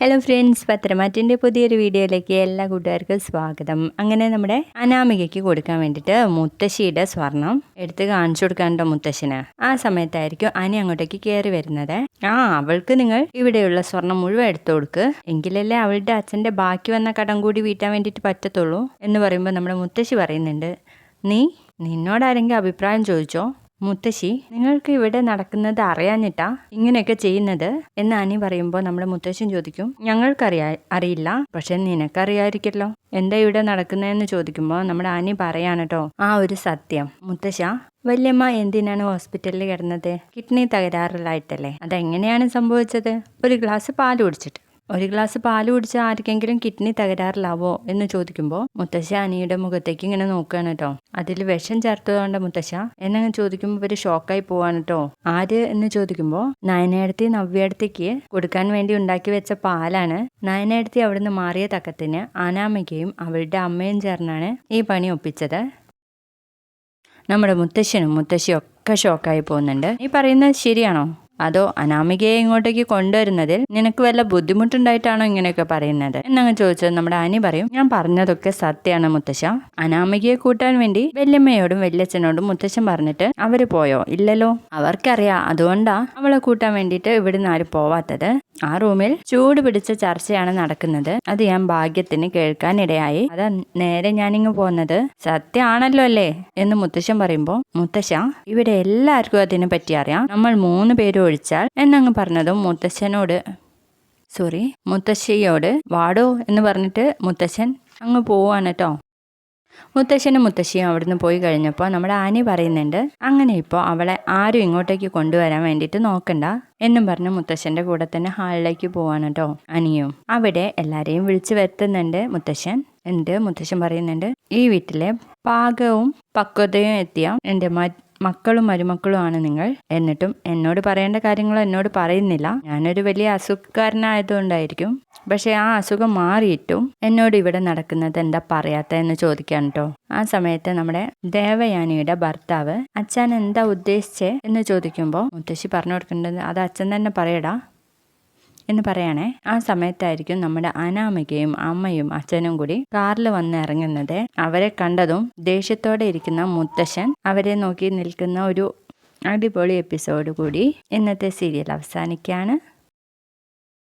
Hello friends പത്രമാറ്റിന്റെ പുതിയൊരു വീഡിയോയിലേക്ക് എല്ലാ കൂട്ടുകാർക്കും സ്വാഗതം. അങ്ങനെ നമ്മുടെ അനാമികയ്ക്ക് കൊടുക്കാൻ വേണ്ടിയിട്ട് മുത്തശ്ശിയുടെ സ്വർണം എടുത്ത് കാണിച്ചു കൊടുക്കാനുണ്ടോ മുത്തശ്ശന്? ആ സമയത്തായിരിക്കും അനി അങ്ങോട്ടേക്ക് കയറി വരുന്നത്. ആ അവൾക്ക് നിങ്ങൾ ഇവിടെയുള്ള സ്വർണം മുഴുവൻ എടുത്തു കൊടുക്ക്. എങ്കിലല്ലേ അവളുടെ അച്ഛന്റെ ബാക്കി വന്ന കടം കൂടി വീട്ടാൻ വേണ്ടിയിട്ട് പറ്റത്തുള്ളൂ എന്ന് പറയുമ്പോൾ നമ്മുടെ മുത്തശ്ശി പറയുന്നുണ്ട്. നീ നിന്നോടാരെങ്കിലും അഭിപ്രായം ചോദിച്ചോ? മുത്തശ്ശി നിങ്ങൾക്ക് ഇവിടെ നടക്കുന്നത് അറിയാഞ്ഞിട്ടാ ഇങ്ങനെയൊക്കെ ചെയ്യുന്നത്? എന്ന് അനി പറയുമ്പോൾ നമ്മുടെ മുത്തശ്ശൻ ചോദിക്കും ഞങ്ങൾക്കറിയാ അറിയില്ല. പക്ഷെ നിനക്കറിയായിരിക്കല്ലോ. എന്താ ഇവിടെ നടക്കുന്നതെന്ന് ചോദിക്കുമ്പോൾ നമ്മുടെ അനി പറയാണ് കേട്ടോ ആ ഒരു സത്യം. മുത്തശ്ശ വല്യമ്മ എന്തിനാണ് ഹോസ്പിറ്റലിൽ കിടന്നത്? കിഡ്നി തകരാറിലായിട്ടല്ലേ? അതെങ്ങനെയാണ് സംഭവിച്ചത്? ഒരു ഗ്ലാസ് പാൽ കുടിച്ചിട്ട്. ഒരു ഗ്ലാസ് പാൽ കുടിച്ച ആർക്കെങ്കിലും കിഡ്നി തകരാറിലാവോ എന്ന് ചോദിക്കുമ്പോൾ മുത്തശ്ശ അനിയുടെ മുഖത്തേക്ക് ഇങ്ങനെ നോക്കുകയാണ് കേട്ടോ അതിൽ വിഷം ചേർത്തതുകൊണ്ട് മുത്തശ്ശ എന്നങ്ങ് ചോദിക്കുമ്പോൾ ഇവർ ഷോക്കായി പോവാണ് കേട്ടോ ആര് എന്ന് ചോദിക്കുമ്പോൾ നയനയടത്തി നവ്യടത്തേക്ക് കൊടുക്കാൻ വേണ്ടി ഉണ്ടാക്കി വെച്ച പാലാണ് നയനയടത്തി അവിടുന്ന് മാറിയ തക്കത്തിന് അനാമികയും അവളുടെ അമ്മയും ചേർന്നാണ് ഈ പണി ഒപ്പിച്ചത്. നമ്മുടെ മുത്തശ്ശനും മുത്തശ്ശിയും ഒക്കെ ഷോക്കായി പോകുന്നുണ്ട്. ഈ പറയുന്നത് ശരിയാണോ? അതോ അനാമികയെ ഇങ്ങോട്ടേക്ക് കൊണ്ടുവരുന്നതിൽ നിനക്ക് വല്ല ബുദ്ധിമുട്ടുണ്ടായിട്ടാണോ ഇങ്ങനെയൊക്കെ പറയുന്നത്? എന്നങ്ങ് ചോദിച്ചത് നമ്മുടെ അനി പറയും ഞാൻ പറഞ്ഞതൊക്കെ സത്യമാണ് മുത്തശ്ശ. അനാമികയെ കൂട്ടാൻ വേണ്ടി വല്യമ്മയോടും വല്യച്ഛനോടും മുത്തശ്ശൻ പറഞ്ഞിട്ട് അവർ പോയോ? ഇല്ലല്ലോ. അവർക്കറിയാം അതുകൊണ്ടാ അവളെ കൂട്ടാൻ വേണ്ടിയിട്ട് ഇവിടുന്ന് ആരും പോവാത്തത്. ആ റൂമിൽ ചൂട് പിടിച്ച ചർച്ചയാണ് നടക്കുന്നത്. അത് ഞാൻ ഭാഗ്യത്തിന് കേൾക്കാനിടയായി. അതാ നേരെ ഞാനിങ്ങ് പോകുന്നത് സത്യമാണല്ലോ അല്ലേ? എന്ന് മുത്തശ്ശൻ പറയുമ്പോൾ മുത്തശ്ശ ഇവിടെ എല്ലാവർക്കും അതിനെ പറ്റി അറിയാം. നമ്മൾ മൂന്ന് പേരും ഒഴിച്ചാൽ എന്നങ്ങ് പറഞ്ഞതും മുത്തശ്ശനോട് സോറി മുത്തശ്ശിയോട് വാടോ എന്ന് പറഞ്ഞിട്ട് മുത്തശ്ശൻ അങ്ങ് പോവാണ് കേട്ടോ മുത്തശ്ശനും മുത്തശ്ശിയും അവിടുന്ന് പോയി കഴിഞ്ഞപ്പോൾ നമ്മുടെ ആനി പറയുന്നുണ്ട് അങ്ങനെ ഇപ്പോൾ അവളെ ആരും ഇങ്ങോട്ടേക്ക് കൊണ്ടുവരാൻ വേണ്ടിയിട്ട് നോക്കണ്ട എന്നും പറഞ്ഞ് മുത്തശ്ശന്റെ കൂടെ തന്നെ ഹാളിലേക്ക് പോവാണ് കേട്ടോ അനിയും. അവിടെ എല്ലാവരെയും വിളിച്ചു വരുത്തുന്നുണ്ട് മുത്തശ്ശൻ. എന്നിട്ട് മുത്തശ്ശൻ പറയുന്നുണ്ട് ഈ വീട്ടിലെ പാകവും പക്വതയും എത്തിയ എന്റെ മക്കളും മരുമക്കളുമാണ് നിങ്ങൾ. എന്നിട്ടും എന്നോട് പറയേണ്ട കാര്യങ്ങൾ എന്നോട് പറയുന്നില്ല. ഞാനൊരു വലിയ അസുഖക്കാരനായതുകൊണ്ടായിരിക്കും. പക്ഷേ ആ അസുഖം മാറിയിട്ടും എന്നോട് ഇവിടെ നടക്കുന്നത് എന്താ പറയാത്ത എന്ന് ചോദിക്കാൻ കേട്ടോ ആ സമയത്ത് നമ്മുടെ ദേവയാനിയുടെ ഭർത്താവ് അച്ഛൻ എന്താ ഉദ്ദേശിച്ചേ എന്ന് ചോദിക്കുമ്പോൾ മുത്തശ്ശി പറഞ്ഞു കൊടുക്കേണ്ടത് അത് അച്ഛൻ തന്നെ പറയടാ. എന്ന് പറയണേ. ആ സമയത്തായിരിക്കും നമ്മുടെ അനാമികയും അമ്മയും അച്ഛനും കൂടി കാറിൽ വന്ന് ഇറങ്ങുന്നത്. അവരെ കണ്ടതും ദേഷ്യത്തോടെ ഇരിക്കുന്ന മുത്തശ്ശൻ അവരെ നോക്കി നിൽക്കുന്ന ഒരു അടിപൊളി എപ്പിസോഡ് കൂടി ഇന്നത്തെ സീരിയൽ അവസാനിക്കുകയാണ്.